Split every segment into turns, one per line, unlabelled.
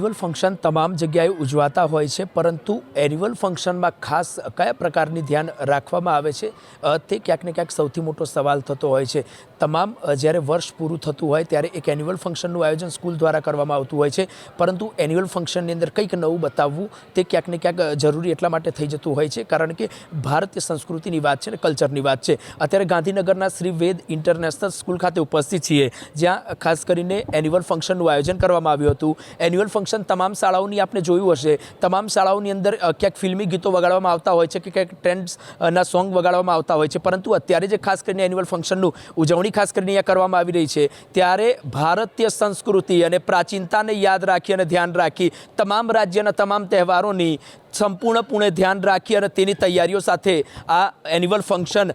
Annual function તમામ જગ્યાએ ઉજવાતા હોય છે, પરંતુ એન્યુઅલ ફંક્શનમાં ખાસ કયા પ્રકારની ધ્યાન રાખવામાં આવે છે? તે ક્યાંક ને ક્યાંક સૌથી મોટો સવાલ થતો હોય છે. તમામ જ્યારે વર્ષ પૂરું થતું હોય ત્યારે એક એન્યુઅલ ફંક્શનનું આયોજન સ્કૂલ દ્વારા કરવામાં આવતું હોય છે, પરંતુ એન્યુઅલ ફંક્શનની અંદર કંઈક નવું બતાવવું તે ક્યાંક ને ક્યાંક જરૂરી એટલા માટે થઈ જતું હોય છે, કારણ કે ભારતીય સંસ્કૃતિની વાત છે ને કલ્ચરની વાત છે. અત્યારે ગાંધીનગરના શ્રી વેદ ઇન્ટરનેશનલ સ્કૂલ ખાતે ઉપસ્થિત છીએ, જ્યાં ખાસ કરીને એન્યુઅલ ફંક્શનનું આયોજન કરવામાં આવ્યું હતું. એન્યુઅલ ફંક્શન તમામ શાળાઓની આપણે જોયું હશે. તમામ શાળાઓની અંદર ક્યાંક ફિલ્મી ગીતો વગાડવામાં આવતા હોય છે કે ક્યાંક ટ્રેન્ડ્સના સોંગ વગાડવામાં આવતા હોય છે. પરંતુ અત્યારે જે ખાસ કરીને એન્યુઅલ ફંક્શનનું ઉજવણી ખાસ કરીને અહીંયા કરવામાં આવી રહી છે, ત્યારે ભારતીય સંસ્કૃતિ અને પ્રાચીનતાને યાદ રાખી અને ધ્યાન રાખી તમામ રાજ્યના તમામ તહેવારોની સંપૂર્ણપણે ધ્યાન રાખી અને તેની તૈયારીઓ સાથે આ એન્યુઅલ ફંક્શન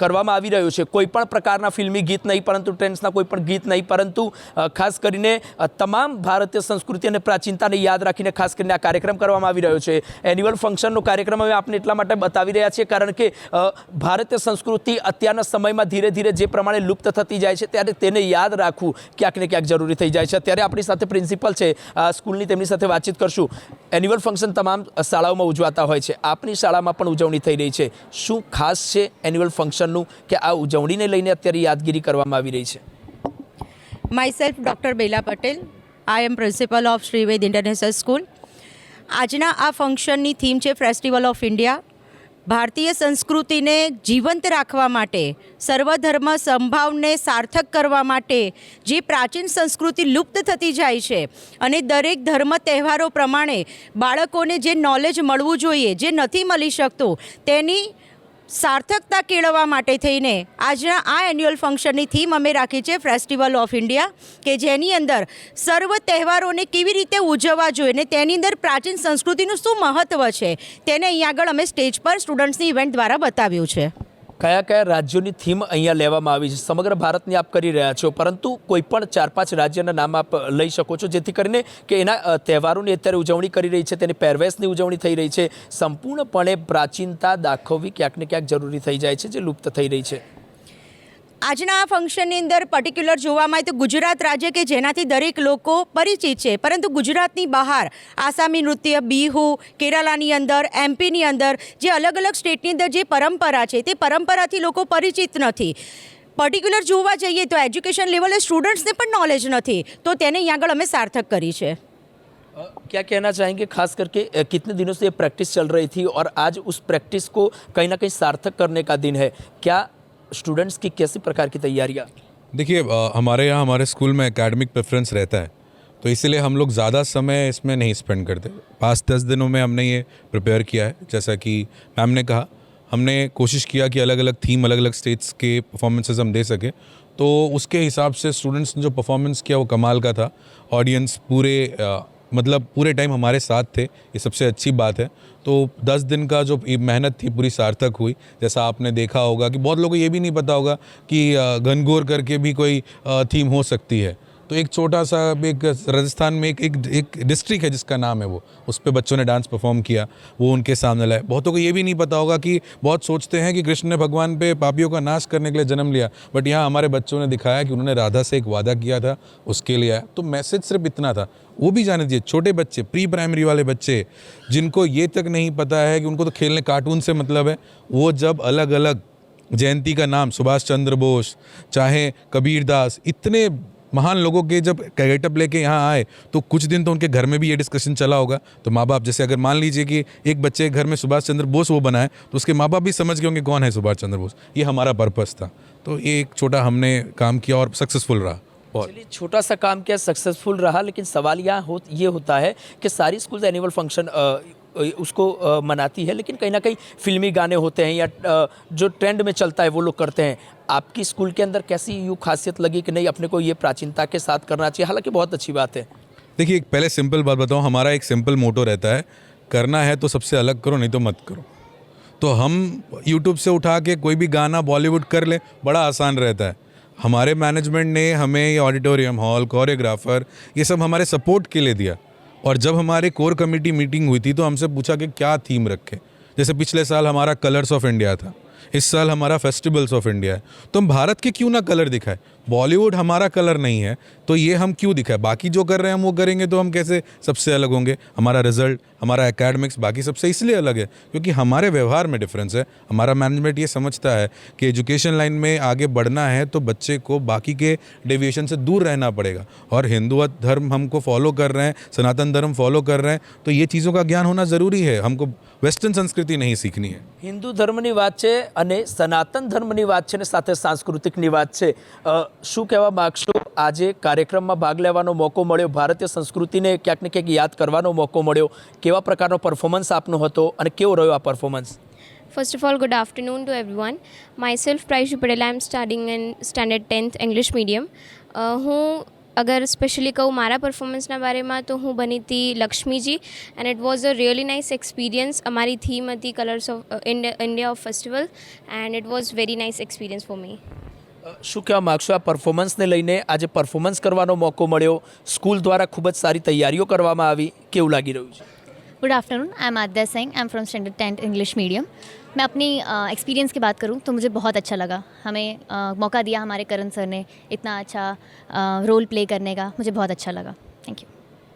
કરવામાં આવી રહ્યું છે. કોઈપણ પ્રકારના ફિલ્મી ગીત નહીં, પરંતુ ટ્રેન્ડ્સના કોઈ પણ ગીત નહીં, પરંતુ ખાસ કરીને તમામ ભારતીય સંસ્કૃતિ અને પ્રાચીનતાને યાદ રાખીને ખાસ કરીને આ કાર્યક્રમ કરવામાં આવી રહ્યો છે. એન્યુઅલ ફંક્શનનો કાર્યક્રમ અમે આપણે એટલા માટે બતાવી રહ્યા છીએ, કારણ કે ભારતીય સંસ્કૃતિ અત્યારના સમયમાં ધીરે ધીરે જે પ્રમાણે લુપ્ત થતી જાય છે, ત્યારે તેને યાદ રાખવું ક્યાંક ને ક્યાંક જરૂરી થઈ જાય છે. અત્યારે આપણી સાથે પ્રિન્સિપલ છે સ્કૂલની તેમની સાથે વાતચીત કરશું. એન્યુઅલ ફંક્શન તમામ શાળાઓમાં ઉજવાતા હોય છે. આપની શાળામાં પણ ઉજવણી થઈ રહી છે. શું ખાસ છે એન્યુઅલ ફંક્શનનું કે આ ઉજવણીને લઈને અત્યારે યાદગીરી કરવામાં આવી રહી છે?
Myself doctor Bela Patel I am principal of Shreeved international school આજના આ ફંક્શનની થીમ છે ફેસ્ટિવલ ઓફ ઇન્ડિયા ભારતીય સંસ્કૃતિને જીવંત રાખવા માટે, સર્વધર્મ સંભાવને સાર્થક કરવા માટે જે પ્રાચીન સંસ્કૃતિ લુપ્ત થતી જાય છે અને દરેક ધર્મ તહેવારો પ્રમાણે બાળકોને જે નોલેજ મળવું જોઈએ, જે નથી મળી શકતું, તેની સાર્થકતા કેળવવા માટે થઈને આજના આ એન્યુઅલ ફંક્શનની થીમ અમે રાખી છે ફેસ્ટિવલ ઓફ ઇન્ડિયા, કે જેની અંદર સર્વ તહેવારોને કેવી રીતે ઉજવવા જોઈએ ને તેની અંદર પ્રાચીન સંસ્કૃતિનું શું મહત્ત્વ છે, તેને અહીંયા આગળ અમે સ્ટેજ પર સ્ટુડન્ટ્સની ઇવેન્ટ દ્વારા બતાવ્યું છે.
કયા કયા રાજ્યોની થીમ અહીંયા લેવામાં આવી છે? સમગ્ર ભારતની આપ કરી રહ્યા છો, પરંતુ કોઈ પણ ચાર પાંચ રાજ્યના નામ આપ લઈ શકો છો, જેથી કરીને કે એના તહેવારોની અત્યારે ઉજવણી કરી રહી છે, તેની પહેરવેશની ઉજવણી થઈ રહી છે. સંપૂર્ણપણે પ્રાચીનતા દાખવવી ક્યાંક ને ક્યાંક જરૂરી થઈ જાય છે, જે લુપ્ત થઈ રહી છે.
આજના આ ફંક્શનની અંદર પર્ટિક્યુલર જોવામાં આવે તો ગુજરાત રાજ્ય કે જેનાથી દરેક લોકો પરિચિત છે પરંતુ ગુજરાતની બહાર આસામી નૃત્ય બિહુ કેરાલાની અંદર એમપીની અંદર જે અલગ અલગ સ્ટેટની અંદર જે પરંપરા છે તે પરંપરાથી લોકો પરિચિત નથી પર્ટિક્યુલર જોવા જઈએ તો એજ્યુકેશન લેવલે સ્ટુડન્ટ્સને પણ નોલેજ નથી તો તેને અહીંયા આગળ અમે સાર્થક કરી છે
अ, क्या कहना चाहेंगे खास करके अ, कितने दिनों से ये प्रैक्टिस चल रही थी और आज उस प्रैक्टिस को कहीं ना कहीं सार्थक करने का दिन है क्या स्टूडेंट्स की कैसी प्रकार की तैयारियाँ?
देखिए हमारे यहाँ हमारे स्कूल में एकेडमिक प्रेफरेंस रहता है तो इसीलिए हम लोग ज़्यादा समय इसमें नहीं स्पेंड करते। पाँच दस दिनों में हमने ये प्रिपेयर किया है। जैसा कि मैम ने कहा, हमने कोशिश किया कि अलग अलग थीम अलग अलग स्टेट्स के परफॉर्मेंसेज हम दे सकें तो उसके हिसाब से स्टूडेंट्स ने जो परफॉर्मेंस किया वो कमाल का था। ऑडियंस पूरे मतलब पूरे टाइम हमारे साथ थे, ये सबसे अच्छी बात है। तो दस दिन का जो मेहनत थी, पूरी सार्थक हुई। जैसा आपने देखा होगा कि बहुत लोगों को ये भी नहीं पता होगा कि घनघोर करके भी कोई थीम हो सकती है। तो एक छोटा सा एक राजस्थान में एक एक, एक डिस्ट्रिक्ट है जिसका नाम है वो। उस पर बच्चों ने डांस परफॉर्म किया। वो उनके सामने लाए। बहुतों को ये भी नहीं पता होगा कि बहुत सोचते हैं कि कृष्ण ने भगवान पे पापियों का नाश करने के लिए जन्म लिया। बट यहाँ हमारे बच्चों ने दिखाया कि उन्होंने राधा से एक वादा किया था उसके लिए आया। तो मैसेज सिर्फ़ इतना था। वो भी जाने दीजिए। छोटे बच्चे प्री प्राइमरी वाले बच्चे जिनको ये तक नहीं पता है कि उनको तो खेलने कार्टून से मतलब है। वो जब अलग अलग जयंती का नाम सुभाष चंद्र बोस चाहे कबीर दास इतने महान लोगों के जब गेटअप लेके यहाँ आए तो कुछ दिन तो उनके घर में भी ये डिस्कशन चला होगा। तो माँ बाप जैसे अगर मान लीजिए कि एक बच्चे घर में सुभाष चंद्र बोस वो बनाए तो उसके माँ बाप भी समझ गए होंगे कौन है सुभाष चंद्र बोस। ये हमारा पर्पज़ था। तो ये एक छोटा हमने काम किया और सक्सेसफुल रहा।
चलिए, छोटा सा काम किया सक्सेसफुल रहा, लेकिन सवाल यहाँ हो, ये होता है कि सारी स्कूल एनुअल फ़ंक्शन उसको मनाती है, लेकिन कहीं ना कहीं फिल्मी गाने होते हैं या जो ट्रेंड में चलता है वो लोग करते हैं। आपकी स्कूल के अंदर कैसी यूँ खासियत लगी कि नहीं, अपने को ये प्राचीनता के साथ करना चाहिए? हालाँकि बहुत अच्छी बात है।
देखिए, एक पहले सिंपल बात बताऊँ, हमारा एक सिंपल मोटो रहता है, करना है तो सबसे अलग करो, नहीं तो मत करो। तो हम यूट्यूब से उठा के कोई भी गाना बॉलीवुड कर ले, बड़ा आसान रहता है। हमारे मैनेजमेंट ने हमें ये ऑडिटोरियम हॉल कोरियोग्राफर ये सब हमारे सपोर्ट के लिए दिया। और जब हमारे कोर कमेटी मीटिंग हुई थी तो हमसे पूछा कि क्या थीम रखें जैसे पिछले साल हमारा कलर्स ऑफ इंडिया था इस साल हमारा फेस्टिवल्स ऑफ इंडिया है तो हम भारत के क्यों ना कलर दिखाए बॉलीवुड हमारा कलर नहीं है तो ये हम क्यों दिखाए बाकी जो कर रहे हैं हम वो करेंगे तो हम कैसे सबसे अलग होंगे हमारा रिजल्ट हमारा एकेडमिक्स बाकी सबसे इसलिए अलग है क्योंकि हमारे व्यवहार में डिफरेंस है हमारा मैनेजमेंट ये समझता है कि एजुकेशन लाइन में आगे बढ़ना है तो बच्चे को बाकी के डेविएशन से दूर रहना पड़ेगा और हिंदू धर्म हमको फॉलो कर रहे हैं सनातन धर्म फॉलो कर रहे हैं तो ये चीज़ों का ज्ञान होना ज़रूरी है हमको वेस्टर्न संस्कृति नहीं सीखनी है
હિન્દુ ધર્મની વાત છે અને સનાતન ધર્મની વાત છે ને સાથે સાંસ્કૃતિકની વાત છે અ, શું કહેવા માગશો? આજે કાર્યક્રમમાં ભાગ લેવાનો મોકો મળ્યો ભારતીય સંસ્કૃતિને ક્યાંક ને ક્યાંક યાદ કરવાનો મોકો મળ્યો. કેવા પ્રકારનો પરફોર્મન્સ આપનો હતો અને કેવો રહ્યો આ performance
first of all good afternoon to everyone myself Praiz I am studying in standard 10th English medium. અ, હું અગર સ્પેશિયલી કહું મારા પરફોર્મન્સના બારેમાં તો હું બની હતી Lakshmiji and it was a really nice experience અમારી થીમ હતી colours of India of festival and it was very nice experience for me
શું કહેવા માગશો આ પરફોર્મન્સને લઈને આજે પરફોર્મન્સ કરવાનો મોકો મળ્યો સ્કૂલ દ્વારા ખૂબ જ સારી તૈયારીઓ કરવામાં આવી કેવું લાગી રહ્યું છે
good afternoon I am Aadya Singh I am from standard tenth English medium मैं अपनी एक्सपीरियंस की बात करूँ तो मुझे बहुत अच्छा लगा हमें अ, मौका दिया हमारे करण सर ने इतना अच्छा रोल प्ले करने का मुझे बहुत अच्छा लगा थैंक यू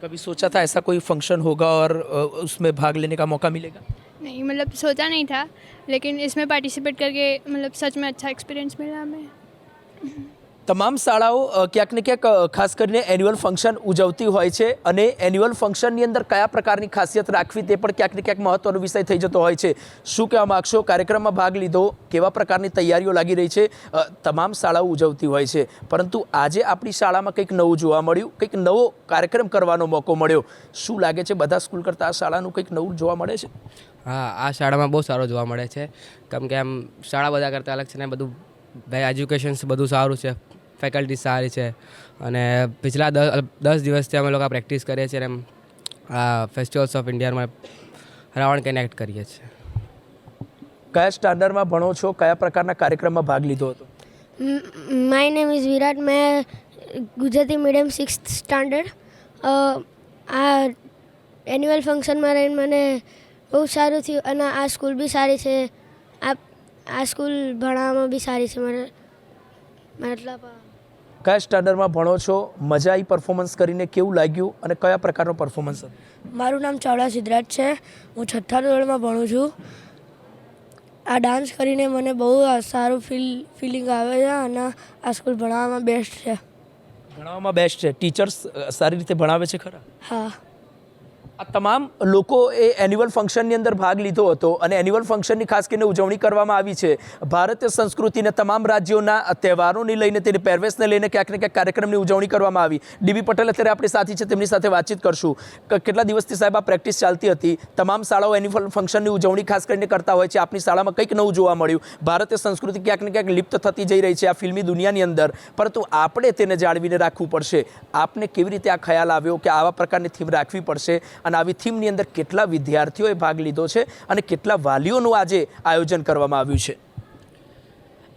कभी सोचा था ऐसा कोई फंक्शन होगा और अ, उसमें भाग लेने का मौका मिलेगा
नहीं मतलब सोचा नहीं था लेकिन इसमें पार्टिसिपेट करके मतलब सच में अच्छा एक्सपीरियंस मिला हमें
તમામ શાળાઓ ક્યાંક ને ક્યાંક ખાસ કરીને એન્યુઅલ ફંક્શન ઉજવતી હોય છે અને એન્યુઅલ ફંક્શનની અંદર કયા પ્રકારની ખાસિયત રાખવી તે પણ ક્યાંક ને ક્યાંક મહત્વનો વિષય થઈ જતો હોય છે. શું કહેવા માગશો? કાર્યક્રમમાં ભાગ લીધો. કેવા પ્રકારની તૈયારીઓ લાગી રહી છે? તમામ શાળાઓ ઉજવતી હોય છે. પરંતુ આજે આપણી શાળામાં કંઈક નવું જોવા મળ્યું. કંઈક નવો કાર્યક્રમ કરવાનો મોકો મળ્યો. શું લાગે છે બધા સ્કૂલ કરતાં આ શાળાનું કંઈક નવું જોવા મળે છે?
હા, આ શાળામાં બહુ સારો જોવા મળે છે. કેમ કે આમ શાળા બધા કરતાં અલગ છે ને બધું એજ્યુકેશન બધું સારું છે. ફેકલ્ટી સારી છે. અને પિછલા દસ દસ દિવસથી અમે લોકો પ્રેક્ટિસ કરીએ છીએ એમ આ ફેસ્ટિવલ્સ ઓફ ઇન્ડિયામાં રાવણ કનેક્ટ કરીએ છીએ.
કયા સ્ટાન્ડર્ડમાં ભણો છો? કયા પ્રકારના કાર્યક્રમમાં ભાગ લીધો હતો?
માય નેમ ઇઝ વિરાટ મેં ગુજરાતી મીડિયમ સિક્સ સ્ટાન્ડર્ડ આ એન્યુઅલ ફંક્શનમાં રહીને મને બહુ સારું થયું અને આ સ્કૂલ બી સારી છે. આ સ્કૂલ ભણાવવામાં બી સારી છે. મને મતલબ
કયા સ્ટાન્ડર્ડમાં ભણો છો? મજા આવી પરફોર્મન્સ કરીને કેવું લાગ્યું અને કયા પ્રકારનો પરફોર્મન્સ
મારું નામ ચાવડા સિદ્ધરાજ છે. હું છઠ્ઠા ધોરણમાં ભણું છું. આ ડાન્સ કરીને મને બહુ સારું ફીલ ફિલિંગ આવે છે અને આ સ્કૂલ ભણાવવામાં બેસ્ટ છે.
ભણાવવામાં બેસ્ટ છે. ટીચર્સ સારી રીતે ભણાવે છે ખરા?
હા.
આ તમામ લોકો એ એન્યુઅલ ફંક્શનની અંદર ભાગ લીધો હતો અને એન્યુઅલ ફંક્શનની ખાસ કરીને ઉજવણી કરવામાં આવી છે. ભારતીય સંસ્કૃતિને તમામ રાજ્યોના તહેવારોને લઈને, તેની પહેરવેશને લઈને ક્યાંક ને ક્યાંક કાર્યક્રમની ઉજવણી કરવામાં આવી. ડીબી પટેલ અત્યારે આપણી સાથી છે, તેમની સાથે વાતચીત કરશું. કેટલા દિવસથી સાહેબ આ પ્રેક્ટિસ ચાલતી હતી? તમામ શાળાઓ એન્યુઅલ ફંક્શનની ઉજવણી ખાસ કરીને કરતા હોય છે. આપણી શાળામાં કંઈક નવું જોવા મળ્યું. ભારતીય સંસ્કૃતિ ક્યાંક ને ક્યાંક લિપ્ત થતી જઈ રહી છે આ ફિલ્મી દુનિયાની અંદર. પરંતુ આપણે તેને જાળવીને રાખવું પડશે. આપને કેવી રીતે આ ખ્યાલ આવ્યો કે આવા પ્રકારની થીમ રાખવી પડશે? અને આવી થીમની અંદર કેટલા વિદ્યાર્થીઓએ ભાગ લીધો છે અને કેટલા વાલીઓનું આજે આયોજન કરવામાં આવ્યું છે?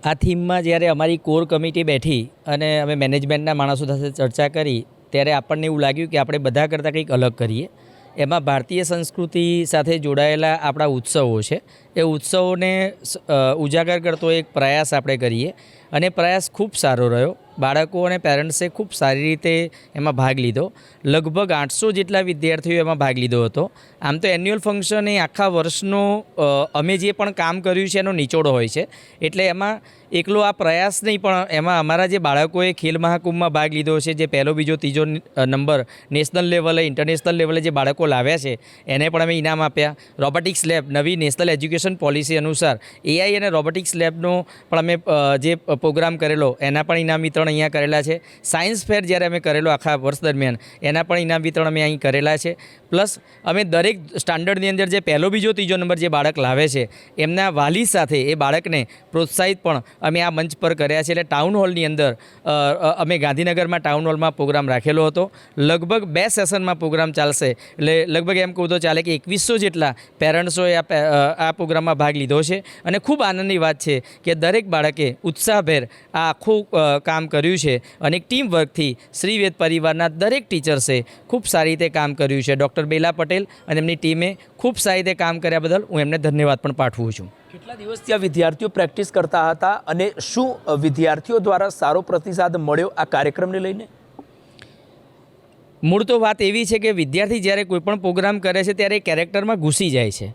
આ થીમમાં જ્યારે અમારી કોર કમિટી બેઠી અને અમે મેનેજમેન્ટના માણસો સાથે ચર્ચા કરી, ત્યારે આપણને એવું લાગ્યું કે આપણે બધા કરતાં કંઈક અલગ કરીએ. એમાં ભારતીય સંસ્કૃતિ સાથે જોડાયેલા આપણા ઉત્સવો છે. એ ઉત્સવોને ઉજાગર કરતો એક પ્રયાસ આપણે કરીએ. અને પ્રયાસ ખૂબ સારો રહ્યો. બાળકો અને પેરેન્ટ્સે ખૂબ સારી રીતે એમાં ભાગ લીધો. લગભગ આઠસો જેટલા વિદ્યાર્થીઓ એમાં ભાગ લીધો હતો. આમ તો એન્યુઅલ ફંક્શન એ આખા વર્ષનો અમે જે પણ કામ કર્યું છે એનો નિચોડો હોય છે. એટલે એમાં એકલો આ પ્રયાસ નહીં, પણ એમાં અમારા જે બાળકોએ ખેલ મહાકુંભમાં ભાગ લીધો છે, જે પહેલો, બીજો, ત્રીજો નંબર નેશનલ લેવલે, ઇન્ટરનેશનલ લેવલે જે બાળકો લાવ્યા છે, એને પણ અમે ઇનામ આપ્યા. રોબોટિક્સ લેબ, નવી નેશનલ એજ્યુકેશન પોલિસી અનુસાર એઆઈ અને રોબોટિક્સ લેબનો પણ અમે જે પ્રોગ્રામ કરેલો, એના પણ ઇનામ વિતરણ અહીંયા કરેલા છે. સાયન્સ ફેર જ્યારે અમે કરેલો આખા વર્ષ દરમિયાન, એના પણ ઇનામ વિતરણ અમે અહીં કરેલા છે. પ્લસ અમે દરેક સ્ટાન્ડર્ડની અંદર જે પહેલો બીજો ત્રીજો નંબર જે બાળક લાવે છે, એમના વાલી સાથે એ બાળકને પ્રોત્સાહિત પણ અમે આ મંચ પર કર્યા છે. એટલે ટાઉન હોલની અંદર અમે ગાંધીનગરમાં ટાઉન હોલમાં પ્રોગ્રામ રાખેલો હતો. લગભગ બે સેશનમાં પ્રોગ્રામ ચાલશે. એટલે લગભગ એમ કહું તો ચાલે કે એકવીસો જેટલા પેરેન્ટ્સોએ આ આ પ્રોગ્રામમાં ભાગ લીધો છે. અને ખૂબ આનંદની વાત છે કે દરેક બાળકે ઉત્સાહભેર આ આખું કામ કર્યું છે અને એક ટીમ વર્કથી શ્રીવેદ પરિવારના દરેક ટીચર્સે ખૂબ સારી રીતે કામ કર્યું છે. ડૉક્ટર બેલા પટેલ અને એમની ટીમે ખૂબ સારી રીતે કામ કર્યા બદલ હું એમને ધન્યવાદ પણ પાઠવું છું.
કેટલા દિવસ ત્યાં વિદ્યાર્થીઓ પ્રેક્ટિસ કરતા હતા અને શું વિદ્યાર્થીઓ દ્વારા સારો પ્રતિસાદ મળ્યો આ કાર્યક્રમને લઈને?
મૂળ તો વાત એવી છે કે વિદ્યાર્થી જ્યારે કોઈપણ પ્રોગ્રામ કરે છે ત્યારે એ કેરેક્ટરમાં ઘૂસી જાય છે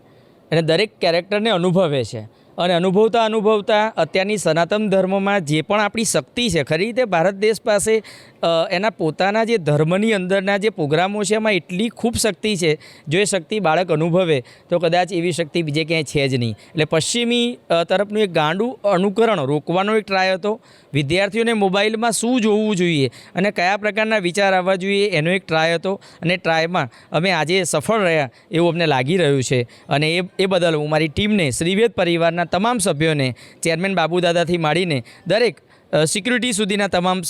અને દરેક કેરેક્ટરને અનુભવે છે. અને અનુભવતા અનુભવતા અત્યારની સનાતન ધર્મમાં જે પણ આપણી શક્તિ છે, ખરી રીતે ભારત દેશ પાસે એના પોતાના જે ધર્મની અંદરના જે પ્રોગ્રામો છે, એમાં એટલી ખૂબ શક્તિ છે, જો એ શક્તિ બાળક અનુભવે, તો કદાચ એવી શક્તિ બીજે ક્યાંય છે જ નહીં. એટલે પશ્ચિમી તરફનું એક ગાંડું અનુકરણ રોકવાનો એક ટ્રાય હતો. વિદ્યાર્થીઓને મોબાઈલમાં શું જોવું જોઈએ અને કયા પ્રકારના વિચાર આવવા જોઈએ, એનો એક ટ્રાય હતો. અને ટ્રાયમાં અમે આજે સફળ રહ્યા એવું અમને લાગી રહ્યું છે. અને એ એ બદલ હું મારી ટીમને, શ્રીવેદ પરિવારના તમામ સભ્યોને ચેરમેન બાબુદાદાથી માંડીને દરેક સિક્યુરિટી સુધીના તમામ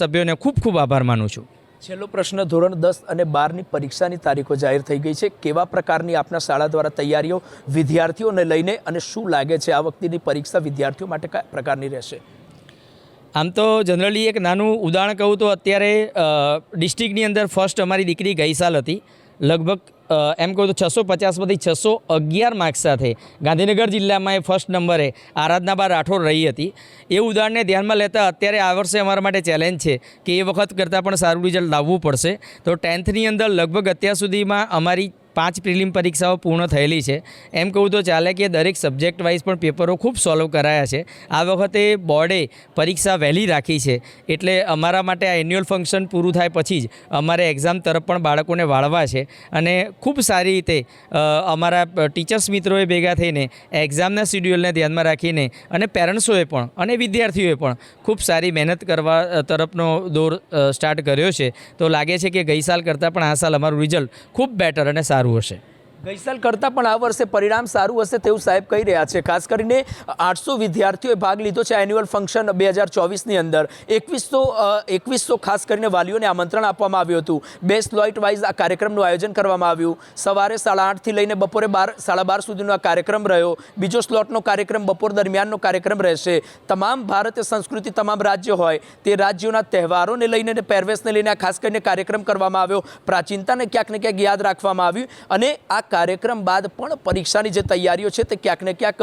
સભ્યોને ખૂબ ખૂબ આભાર માનું છું.
છેલ્લો પ્રશ્ન ધોરણ દસ અને બારની પરીક્ષાની તારીખો જાહેર થઈ ગઈ છે. કેવા પ્રકારની આપના શાળા દ્વારા તૈયારીઓ વિદ્યાર્થીઓને લઈને અને શું લાગે છે આ વખતેની પરીક્ષા વિદ્યાર્થીઓ માટે કયા પ્રકારની રહેશે?
આમ તો જનરલી એક નાનું ઉદાહરણ કહું તો અત્યારે ડિસ્ટ્રિક્ટની અંદર ફર્સ્ટ અમારી દીકરી ગઈ સાલ હતી. લગભગ એમ કહું તો છસો પચાસમાંથી છસો અગિયાર માર્ક્સ સાથે ગાંધીનગર જિલ્લામાં એ ફર્સ્ટ નંબરે આરાધના બાર રાઠોડ રહી હતી. એ ઉદાહરણને ધ્યાનમાં લેતા અત્યારે આ વર્ષે અમારા માટે ચેલેન્જ છે કે એ વખત કરતાં પણ સારું રિઝલ્ટ લાવવું પડશે. તો ટેન્થની અંદર લગભગ અત્યાર સુધીમાં અમારી પાંચ પ્રિલિમ પરીક્ષાઓ પૂર્ણ થયેલી છે. એમ કહું તો ચાલે કે દરેક સબ્જેક્ટ વાઇઝ પણ પેપરો ખૂબ સોલ્વ કરાયા છે. આ વખતે બોર્ડે પરીક્ષા વહેલી રાખી છે. એટલે અમારા માટે આ એન્યુઅલ ફંક્શન પૂરું થાય પછી જ અમારે એક્ઝામ તરફ પણ બાળકોને વાળવા છે. અને ખૂબ સારી રીતે અમારા ટીચર્સ મિત્રોએ ભેગા થઈને એક્ઝામના શિડ્યુલને ધ્યાનમાં રાખીને અને પેરેન્ટ્સોએ પણ અને વિદ્યાર્થીઓએ પણ ખૂબ સારી મહેનત કરવા તરફનો દોર સ્ટાર્ટ કર્યો છે. તો લાગે છે કે ગઈ સાલ કરતાં પણ આ સાલ અમારું રિઝલ્ટ ખૂબ બેટર અને સારું હશે
ગઈ સાલ કરતાં પણ આ વર્ષે પરિણામ સારું હશે તેવું સાહેબ કહી રહ્યા છે. ખાસ કરીને આઠસો વિદ્યાર્થીઓએ ભાગ લીધો છે એન્યુઅલ ફંક્શન બે હજાર ચોવીસની અંદર. એકવીસો એકવીસો ખાસ કરીને વાલીઓને આમંત્રણ આપવામાં આવ્યું હતું. બે સ્લોઇટ વાઇઝ આ કાર્યક્રમનું આયોજન કરવામાં આવ્યું. સવારે સાડા આઠથી લઈને બપોરે બાર, સાડા બાર સુધીનો આ કાર્યક્રમ રહ્યો. બીજો સ્લોટનો કાર્યક્રમ બપોર દરમિયાનનો કાર્યક્રમ રહેશે. તમામ ભારતીય સંસ્કૃતિ, તમામ રાજ્ય હોય, તે રાજ્યોના તહેવારોને લઈને અને પહેરવેશને લઈને ખાસ કરીને કાર્યક્રમ કરવામાં આવ્યો. પ્રાચીનતાને ક્યાંક ને ક્યાંક યાદ રાખવામાં આવ્યું. અને આ કાર્યક્રમ બાદ પણ પરીક્ષાની જે તૈયારીઓ છે તે ક્યાંક ને ક્યાંક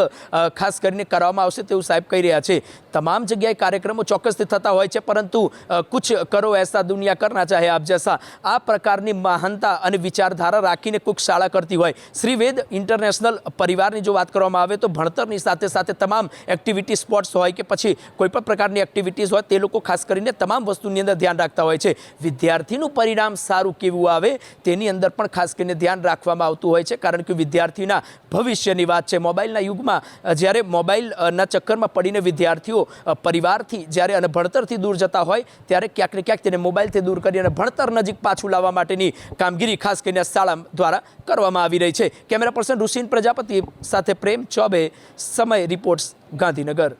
ખાસ કરીને કરવામાં આવશે તેવું સાહેબ કહી રહ્યા છે. તમામ જગ્યાએ કાર્યક્રમો ચોક્કસથી થતા હોય છે, પરંતુ કુછ કરો એસા દુનિયા કરના ચાહે આપ જૈસા. આ પ્રકારની મહાનતા અને વિચારધારા રાખીને કોઈક શાળા કરતી હોય. શ્રી વેદ ઇન્ટરનેશનલ પરિવારની જો વાત કરવામાં આવે તો ભણતરની સાથે સાથે તમામ એક્ટિવિટી સ્પોર્ટ્સ હોય કે પછી કોઈ પણ પ્રકારની એક્ટિવિટીઝ હોય તે લોકો ખાસ કરીને તમામ વસ્તુની અંદર ધ્યાન રાખતા હોય છે. વિદ્યાર્થીનું પરિણામ સારું કેવું આવે તેની અંદર પણ ખાસ કરીને ધ્યાન રાખવામાં આવતું હોય છે, કારણ કે વિદ્યાર્થીના ભવિષ્યની વાત છે. મોબાઈલના યુગમાં જ્યારે મોબાઈલના ચક્કરમાં પડીને વિદ્યાર્થીઓ પરિવારથી જ્યારે અને ભણતરથી દૂર જતા હોય, ત્યારે ક્યાંક ને ક્યાંક તેને મોબાઈલથી દૂર કરી અને ભણતર નજીક પાછું લાવવા માટેની કામગીરી, ખાસ કરીને શાળા દ્વારા કરવામાં આવી રહી છે. કેમેરા પર્સન ઋષિન પ્રજાપતિ સાથે પ્રેમ ચોબે, સમય રિપોર્ટ્સ ગાંધીનગર.